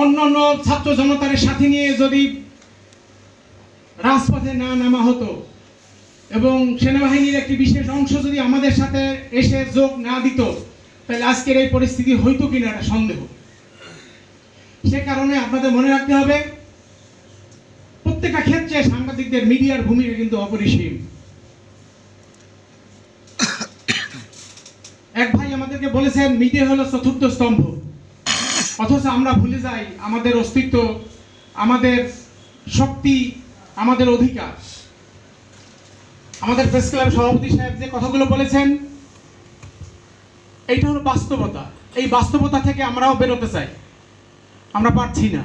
অন্য অন্য ছাত্র জনতার সাথে নিয়ে যদি রাজপথে না নামা হতো এবং সেনাবাহিনীর একটি বিশেষ অংশ যদি আমাদের সাথে এসে যোগ না দিত, তাহলে আজকের এই পরিস্থিতি হইতো কিনা একটা সন্দেহ। সে কারণে আপনাদের মনে রাখতে হবে, প্রত্যেকটা ক্ষেত্রে সাংবাদিকদের মিডিয়ার ভূমিকা কিন্তু অপরিসীম। এক ভাই আমাদেরকে বলেছেন মিডিয়া হলো চতুর্থ স্তম্ভ। অথচ আমরা ভুলে যাই আমাদের অস্তিত্ব, আমাদের শক্তি, আমাদের অধিকার। আমাদের প্রেস ক্লাব সভাপতি সাহেব যে কথাগুলো বলেছেন, এইটা হলো বাস্তবতা। এই বাস্তবতা থেকে আমরাও বেরোতে চাই। আমরা পারছি না।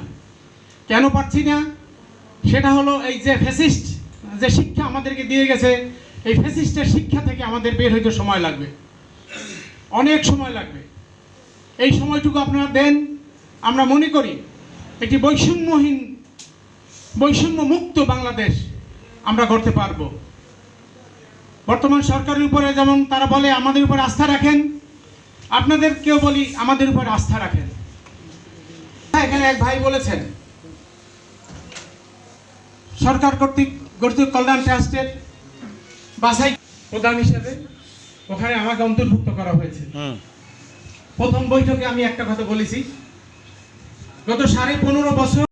কেন পারছি না? সেটা হলো এই যে ফেসিস্ট যে শিক্ষা আমাদেরকে দিয়ে গেছে, এই ফেসিস্টের শিক্ষা থেকে আমাদের বের হইতে সময় লাগবে। অনেক সময় লাগবে। এই সময়টুকু আপনারা দেন। আমরা মনে করি একটি বৈষম্যহীন বৈষম্য মুক্ত বাংলাদেশ আমরা করতে পারব। বর্তমান সরকারের উপরে যেমন তারা বলে আমাদের উপর আস্থা রাখেন। আপনাদের কেউ বলি আমাদের উপর আস্থা রাখেন। হ্যাঁ, এখানে এক ভাই বলেছেন সরকার কর্তৃক গঠিত কল্যাণ ট্রাস্টের বাছাই প্রধান হিসেবে ওখানে আমাকে অন্তর্ভুক্ত করা হয়েছে। প্রথম বৈঠকে আমি একটা কথা বলেছি গত সাড়ে পনেরো বছর